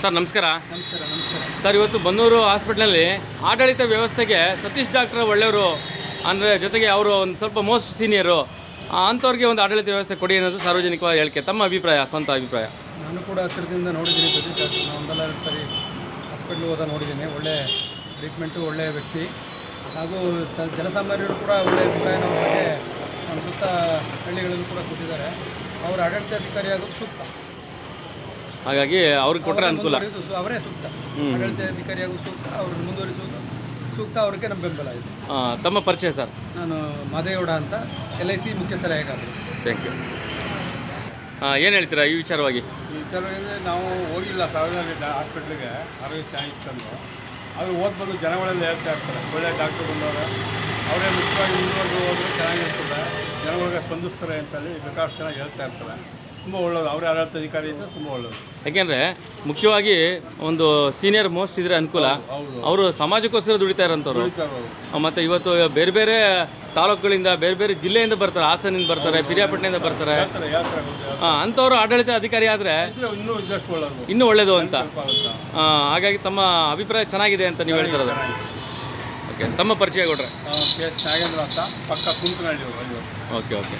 Sir ನಮಸ್ಕಾರ. ನಮಸ್ಕಾರ ನಮಸ್ಕಾರ. ಸರ್ ಇವತ್ತು ಬನ್ನೂರು ಹಾಸ್ಪಿಟ್ಲಲ್ಲಿ ಆಡಳಿತ ವ್ಯವಸ್ಥೆಗೆ ಸತೀಶ್ ಡಾಕ್ಟರ್ ಒಳ್ಳೆಯವರು ಅಂದರೆ ಜೊತೆಗೆ ಅವರು ಒಂದು ಸ್ವಲ್ಪ ಮೋಸ್ಟ್ ಸೀನಿಯರು ಅಂಥವ್ರಿಗೆ ಒಂದು ಆಡಳಿತ ವ್ಯವಸ್ಥೆ ಕೊಡಿ ಅನ್ನೋದು ಸಾರ್ವಜನಿಕವಾಗಿ ಹೇಳಿಕೆ. ತಮ್ಮ ಅಭಿಪ್ರಾಯ ಸ್ವಂತ ಅಭಿಪ್ರಾಯ. ನಾನು ಕೂಡ ಹತ್ತಿರದಿಂದ ನೋಡಿದ್ದೀನಿ ಸತೀಶ್ ಡಾಕ್ಟರ್ನ ಒಂದಲ್ಲ ಎರಡು ಸರಿ ಹಾಸ್ಪಿಟ್ಲಿಗೆ ಹೋದ ನೋಡಿದ್ದೀನಿ. ಒಳ್ಳೆ ಟ್ರೀಟ್ಮೆಂಟು ಒಳ್ಳೆಯ ವ್ಯಕ್ತಿ. ಹಾಗೂ ಜನಸಾಮಾನ್ಯರು ಕೂಡ ಒಳ್ಳೆಯ ಅಭಿಪ್ರಾಯನ ಬಗ್ಗೆ ನಮ್ಮ ಸುತ್ತ ಹಳ್ಳಿಗಳಲ್ಲೂ ಕೂಡ ಕೊಟ್ಟಿದ್ದಾರೆ ಅವರ ಆಡಳಿತಾಧಿಕಾರಿ ಆಗೋದು ಸೂಕ್ತ. ಹಾಗಾಗಿ ಅವ್ರಿಗೆ ಕೊಟ್ಟರೆ ಅನುಕೂಲ. ಅವರೇ ಸೂಕ್ತ. ಆಗೋದು ಸೂಕ್ತ ಅವ್ರನ್ನ ಮುಂದುವರಿಸುವುದು ಸೂಕ್ತ ಅವ್ರಿಗೆ ನಮ್ಮ ಬೆಂಬಲ ಇದೆ. ತಮ್ಮ ಪರಿಚಯ ಸರ್. ನಾನು ಮಾದೇಗೌಡ ಅಂತ ಎಲ್ ಐ ಸಿ ಮುಖ್ಯ ಸಲಹೆಗಾರರು. ಥ್ಯಾಂಕ್ ಯು ಏನು ಹೇಳ್ತೀರಾ ಈ ವಿಚಾರವಾಗಿ? ಈ ವಿಚಾರವಾಗಿ ನಾವು ಹೋಗಿಲ್ಲ ಸಾವಿರದ ಹಾಸ್ಪಿಟ್ಲಿಗೆ ಆರೋಗ್ಯ ಚೆನ್ನಾಗಿತ್ತಂದು ಆದರೂ ಓದ್ಬೋದು ಜನಗಳೆಲ್ಲ ಹೇಳ್ತಾ ಇರ್ತಾರೆ ಒಳ್ಳೆ ಡಾಕ್ಟರ್ ಬಂದವರು. ಅವರೇ ಮುಖ್ಯವಾಗಿ ಮುಂದುವರೆದು ಹೋದ್ರೆ ಚೆನ್ನಾಗಿರ್ತದೆ ಜನಗಳಿಗೆ ಸ್ಪಂದಿಸ್ತಾರೆ ಅಂತೇಳಿ ಬೇಕಾದಷ್ಟು ಚೆನ್ನಾಗಿ ಹೇಳ್ತಾ ಇರ್ತಾರೆ. ತುಂಬ ಒಳ್ಳೆಯದು ಅವರೇ ಆಡಳಿತ ಅಧಿಕಾರಿ ಇದ್ದರೆ ತುಂಬ ಒಳ್ಳೆಯದು ಯಾಕೆಂದರೆ ಮುಖ್ಯವಾಗಿ ಒಂದು ಸೀನಿಯರ್ ಮೋಸ್ಟ್ ಇದ್ರೆ ಅನುಕೂಲ. ಹೌದು ಅವರು ಸಮಾಜಕ್ಕೋಸ್ಕರ ದುಡಿತಾ ಇರೋಂಥವ್ರು. ಹೇಳ್ತಾರೆ ಮತ್ತು ಇವತ್ತು ಬೇರೆ ಬೇರೆ ತಾಲೂಕುಗಳಿಂದ ಬೇರೆ ಬೇರೆ ಜಿಲ್ಲೆಯಿಂದ ಬರ್ತಾರೆ. ಹಾಸನಿಂದ ಬರ್ತಾರೆ ಪಿರಿಯಾಪಟ್ಟಣದಿಂದ ಬರ್ತಾರೆ. ಹಾಂ ಹೇಳ್ತಾರೆ ಅಂಥವ್ರು ಆಡಳಿತ ಅಧಿಕಾರಿ ಆದರೆ ಇನ್ನೂ ಒಳ್ಳೆಯದು ಇನ್ನೂ ಒಳ್ಳೆಯದು ಅಂತ. ಹಾಗಾಗಿ ತಮ್ಮ ಅಭಿಪ್ರಾಯ ಚೆನ್ನಾಗಿದೆ ಅಂತ ನೀವು ಹೇಳ್ತಿರೋದು ಓಕೆ ತಮ್ಮ ಪರಿಚಯ ಕೊಡ್ರೆ ನಾಗೇಂದ್ರ ಅಂತ. ಪಕ್ಕ ಓಕೆ ಓಕೆ